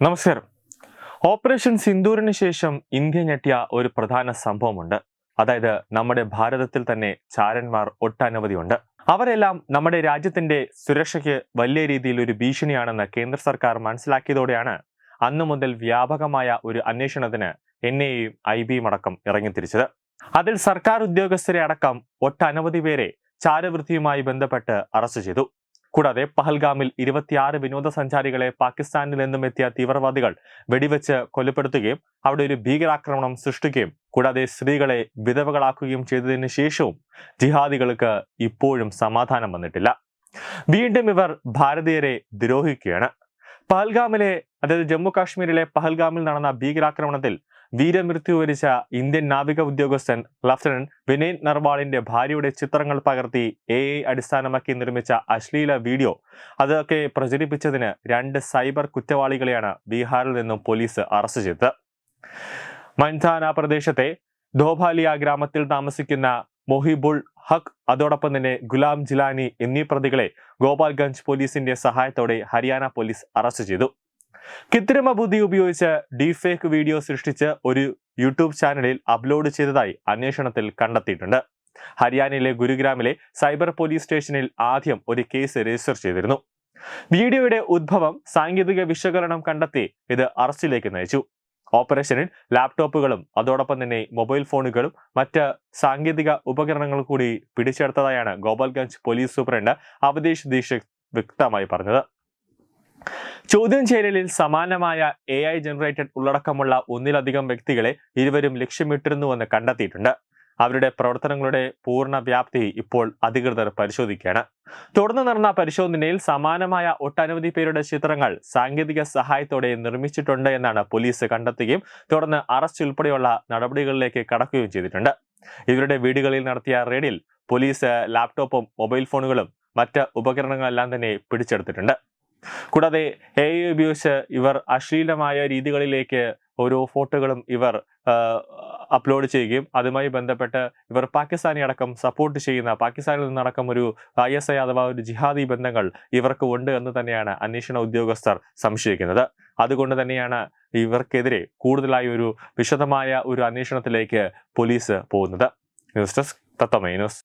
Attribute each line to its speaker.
Speaker 1: നമസ്കാരം. ഓപ്പറേഷൻ സിന്ദൂറിന് ശേഷം ഇന്ത്യ ഞെട്ടിയ ഒരു പ്രധാന സംഭവമുണ്ട്. അതായത് നമ്മുടെ ഭാരതത്തിൽ തന്നെ ചാരന്മാർ ഒട്ടനവധിയുണ്ട്. അവരെല്ലാം നമ്മുടെ രാജ്യത്തിന്റെ സുരക്ഷയ്ക്ക് വലിയ രീതിയിൽ ഒരു ഭീഷണിയാണെന്ന് കേന്ദ്ര സർക്കാർ മനസ്സിലാക്കിയതോടെയാണ് അന്നു മുതൽ വ്യാപകമായ ഒരു അന്വേഷണത്തിന് എൻ ഐയും ഐ ബിയും അടക്കം ഇറങ്ങിത്തിരിച്ചത്. അതിൽ സർക്കാർ ഉദ്യോഗസ്ഥരെ അടക്കം ഒട്ടനവധി പേരെ ചാരവൃത്തിയുമായി ബന്ധപ്പെട്ട് അറസ്റ്റ് ചെയ്തു. കൂടാതെ പഹൽഗാമിൽ ഇരുപത്തിയാറ് വിനോദസഞ്ചാരികളെ പാകിസ്ഥാനിൽ നിന്നും എത്തിയ തീവ്രവാദികൾ വെടിവെച്ച് കൊലപ്പെടുത്തുകയും അവിടെ ഒരു ഭീകരാക്രമണം സൃഷ്ടിക്കുകയും കൂടാതെ സ്ത്രീകളെ വിധവകളാക്കുകയും ചെയ്തതിന് ശേഷവും ജിഹാദികൾക്ക് ഇപ്പോഴും സമാധാനം വന്നിട്ടില്ല. വീണ്ടും ഇവർ ഭാരതീയരെ ദ്രോഹിക്കുകയാണ്. പഹൽഗാമിലെ അതായത് ജമ്മു കാശ്മീരിലെ പഹൽഗാമിൽ നടന്ന ഭീകരാക്രമണത്തിൽ വീരമൃത്യു വരിച്ച ഇന്ത്യൻ നാവിക ഉദ്യോഗസ്ഥൻ ലഫ്റ്റനന്റ് വിനയ് നർവാളിന്റെ ഭാര്യയുടെ ചിത്രങ്ങൾ പകർത്തി എ അടിസ്ഥാനമാക്കി നിർമ്മിച്ച അശ്ലീല വീഡിയോ. അതൊക്കെ പ്രചരിപ്പിച്ചതിന് രണ്ട് സൈബർ കുറ്റവാളികളെയാണ് ബീഹാറിൽ നിന്നും പോലീസ് അറസ്റ്റ് ചെയ്തത്. മൻധാന പ്രദേശത്തെ ധോഭാലിയ ഗ്രാമത്തിൽ താമസിക്കുന്ന മൊഹിബുൾ ഹക്ക് അതോടൊപ്പം തന്നെ ഗുലാം ജിലാനി എന്നീ പ്രതികളെ ഗോപാൽഗഞ്ച് പോലീസിന്റെ സഹായത്തോടെ ഹരിയാന പോലീസ് അറസ്റ്റ് ചെയ്തു. കൃത്രിമ ബുദ്ധി ഉപയോഗിച്ച് ഡീഫേക്ക് വീഡിയോ സൃഷ്ടിച്ച് ഒരു യൂട്യൂബ് ചാനലിൽ അപ്ലോഡ് ചെയ്തതായി അന്വേഷണത്തിൽ കണ്ടെത്തിയിട്ടുണ്ട്. ഹരിയാനയിലെ ഗുരുഗ്രാമിലെ സൈബർ പോലീസ് സ്റ്റേഷനിൽ ആദ്യം ഒരു കേസ് രജിസ്റ്റർ ചെയ്തിരുന്നു. വീഡിയോയുടെ ഉദ്ഭവം സാങ്കേതിക വിശകലനം കണ്ടെത്തി ഇത് അറസ്റ്റിലേക്ക് നയിച്ചു. ഓപ്പറേഷനിൽ ലാപ്ടോപ്പുകളും അതോടൊപ്പം തന്നെ മൊബൈൽ ഫോണുകളും മറ്റ് സാങ്കേതിക ഉപകരണങ്ങൾ കൂടി പിടിച്ചെടുത്തതായാണ് ഗോപാൽഗഞ്ച് പോലീസ് സൂപ്രണ്ട് അവധേഷ് ദീക്ഷിത് വ്യക്തമായി പറഞ്ഞത്. ചോദ്യം ചെയ്യലിൽ സമാനമായ എ ഐ ജനറേറ്റഡ് ഉള്ളടക്കമുള്ള ഒന്നിലധികം വ്യക്തികളെ ഇരുവരും ലക്ഷ്യമിട്ടിരുന്നുവെന്ന് കണ്ടെത്തിയിട്ടുണ്ട്. അവരുടെ പ്രവർത്തനങ്ങളുടെ പൂർണ വ്യാപ്തി ഇപ്പോൾ അധികൃതർ പരിശോധിക്കുകയാണ്. തുടർന്ന് നടന്ന പരിശോധനയിൽ സമാനമായ ഒട്ടനവധി പേരുടെ ചിത്രങ്ങൾ സാങ്കേതിക സഹായത്തോടെ നിർമ്മിച്ചിട്ടുണ്ട് എന്നാണ് പോലീസ് കണ്ടെത്തുകയും തുടർന്ന് അറസ്റ്റ് ഉൾപ്പെടെയുള്ള നടപടികളിലേക്ക് കടക്കുകയും ചെയ്തിട്ടുണ്ട്. ഇവരുടെ വീടുകളിൽ നടത്തിയ റെയ്ഡിൽ പോലീസ് ലാപ്ടോപ്പും മൊബൈൽ ഫോണുകളും മറ്റ് ഉപകരണങ്ങളെല്ലാം തന്നെ പിടിച്ചെടുത്തിട്ടുണ്ട്. കൂടാതെ എ ഐ ഉപയോഗിച്ച് ഇവർ അശ്ലീലമായ രീതികളിലേക്ക് ഓരോ ഫോട്ടോകളും ഇവർ അപ്ലോഡ് ചെയ്യുകയും അതുമായി ബന്ധപ്പെട്ട് ഇവർ പാകിസ്ഥാനി അടക്കം സപ്പോർട്ട് ചെയ്യുന്ന പാകിസ്ഥാനിൽ നിന്നടക്കം ഒരു ഐ എസ് ഐ അഥവാ ഒരു ജിഹാദി ബന്ധങ്ങൾ ഇവർക്ക് ഉണ്ട് എന്ന് തന്നെയാണ് അന്വേഷണ ഉദ്യോഗസ്ഥർ സംശയിക്കുന്നത്. അതുകൊണ്ട് തന്നെയാണ് ഇവർക്കെതിരെ കൂടുതലായി ഒരു വിശദമായ ഒരു അന്വേഷണത്തിലേക്ക് പോലീസ് പോകുന്നത്. ന്യൂസ് ഡെസ്ക് തത്തമൈ ന്യൂസ്.